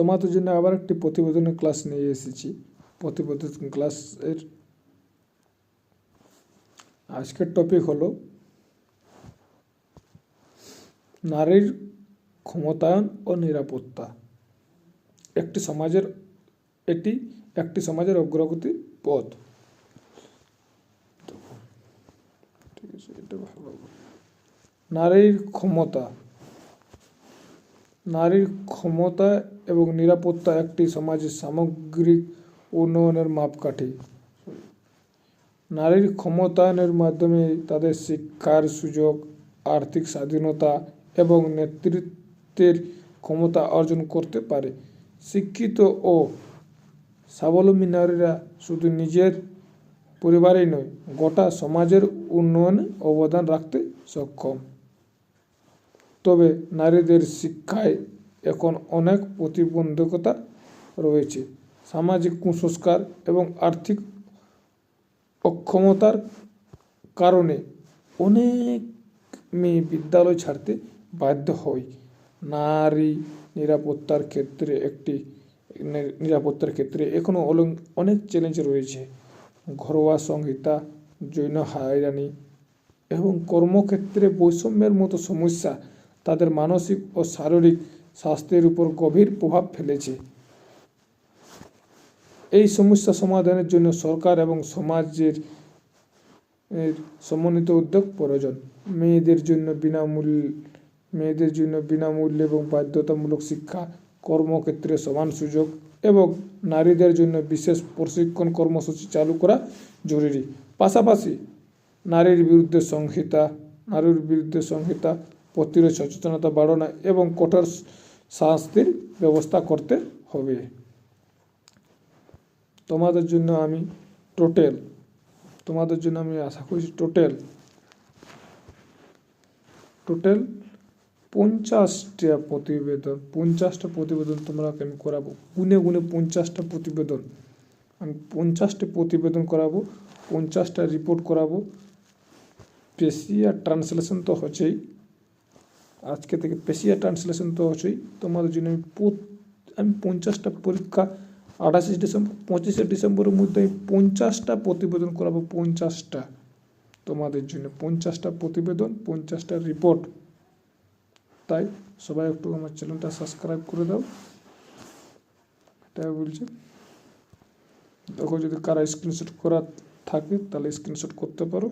তোমাদের জন্য আবার একটি প্রতিবেদনের ক্লাস নিয়ে এসেছি। প্রতিবেদন ক্লাসের আজকের টপিক হলো নারীর ক্ষমতায়ন ও নিরাপত্তা। একটি সমাজের, এটি একটি সমাজের অগ্রগতি পথ। নারীর ক্ষমতা নারীর ক্ষমতা এবং নিরাপত্তা একটি সমাজের সামগ্রিক উন্নয়নের মাপকাঠি। নারীর ক্ষমতায়নের মাধ্যমে তাদের শিক্ষার সুযোগ, আর্থিক স্বাধীনতা এবং নেতৃত্বের ক্ষমতা অর্জন করতে পারে। শিক্ষিত ও স্বাবলম্বী নারীরা শুধু নিজের পরিবারেই নয়, গোটা সমাজের উন্নয়নে অবদান রাখতে সক্ষম। তবে নারীদের শিক্ষায় এখন অনেক প্রতিবন্ধকতা রয়েছে। সামাজিক কুসংস্কার এবং আর্থিক অক্ষমতার কারণে অনেক মেয়ে বিদ্যালয় ছাড়তে বাধ্য হয়। নারী নিরাপত্তার ক্ষেত্রে একটি নিরাপত্তার ক্ষেত্রে এখনও অনেক চ্যালেঞ্জ রয়েছে। ঘরোয়া সংহিতা জৈন হয়রানি এবং কর্মক্ষেত্রে বৈষম্যের মতো সমস্যা তাদের মানসিক ও শারীরিক স্বাস্থ্যের উপর গভীর প্রভাব ফেলেছে। এই সমস্যা সমাধানের জন্য সরকার এবং সমাজের সমন্বিত উদ্যোগ প্রয়োজন। মেয়েদের জন্য বিনামূল্য মেয়েদের জন্য বিনামূল্যে এবং বাধ্যতামূলক শিক্ষা, কর্মক্ষেত্রে সমান সুযোগ এবং নারীদের জন্য বিশেষ প্রশিক্ষণ কর্মসূচি চালু করা জরুরি। পাশাপাশি নারীর বিরুদ্ধে সংহিতা, নারীর বিরুদ্ধে সংহিতা প্রতিরোধ সচেতনতা বাড়ানো এবং কঠোর শাস্তির ব্যবস্থা করতে হবে। তোমাদের জন্য আমি টোটাল তোমাদের জন্য আমি আশা করছি টোটাল টোটাল পঞ্চাশটা প্রতিবেদন পঞ্চাশটা প্রতিবেদন তোমরা আমি করাবো। গুনে গুনে পঞ্চাশটা প্রতিবেদন। আমি পঞ্চাশটা প্রতিবেদন করাবো, পঞ্চাশটা রিপোর্ট করাবো। পেশিয়া ট্রান্সলেশন তো হচ্ছেই। আজকে থেকে পেশিয়া ট্রান্সলেশন তো হচ্ছেই। তোমাদের জন্য আমি আমি পঞ্চাশটা পরীক্ষা, আঠাশে ডিসেম্বর, পঁচিশে ডিসেম্বরের মধ্যে আমি পঞ্চাশটা প্রতিবেদন করাবো, পঞ্চাশটা। তোমাদের জন্য পঞ্চাশটা প্রতিবেদন, পঞ্চাশটা রিপোর্ট তাই সবাই একটু আমার চ্যানেলটা সাবস্ক্রাইব করে দাও। এটাই বলছি। দেখো যদি কারা স্ক্রিনশট করা থাকে, তাহলে স্ক্রিনশট করতে পারো।